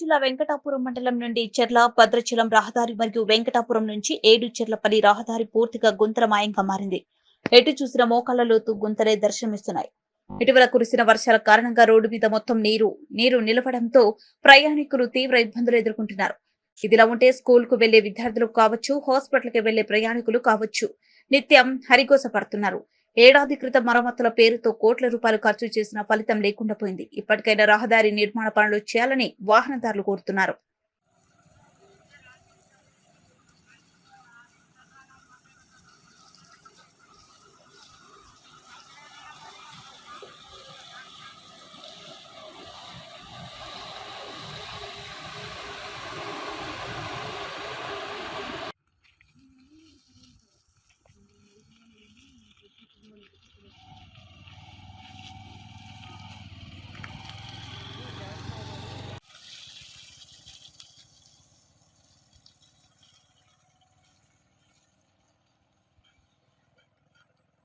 జిల్లా వెంకటాపురం మండలం నుండి చెర్ల భద్రచలం రహదారి మరియు వెంకటాపురం నుంచి ఏడు చెర్లపల్లి రహదారి పూర్తిగా గుంతలమాయంగా మారింది. ఎటు చూసిన మోకాళ్ళ లోతు గుంతలే దర్శనమిస్తున్నాయి. ఇటీవల కురిసిన వర్షాల కారణంగా రోడ్డు మీద మొత్తం నీరు నీరు నిలవడంతో ప్రయాణికులు తీవ్ర ఇబ్బందులు ఎదుర్కొంటున్నారు. ఇదిలా ఉంటే స్కూల్కు వెళ్ళే విద్యార్థులు కావచ్చు హాస్పిటల్కి వెళ్ళే ప్రయాణికులు కావచ్చు నిత్యం హరిగోస పడుతున్నారు. ఏడాది క్రితం మరమ్మతుల పేరుతో కోట్ల రూపాయలు ఖర్చు చేసిన ఫలితం లేకుండా పోయింది. ఇప్పటికైనా రహదారి నిర్మాణ పనులు చేయాలని వాహనదారులు కోరుతున్నారు.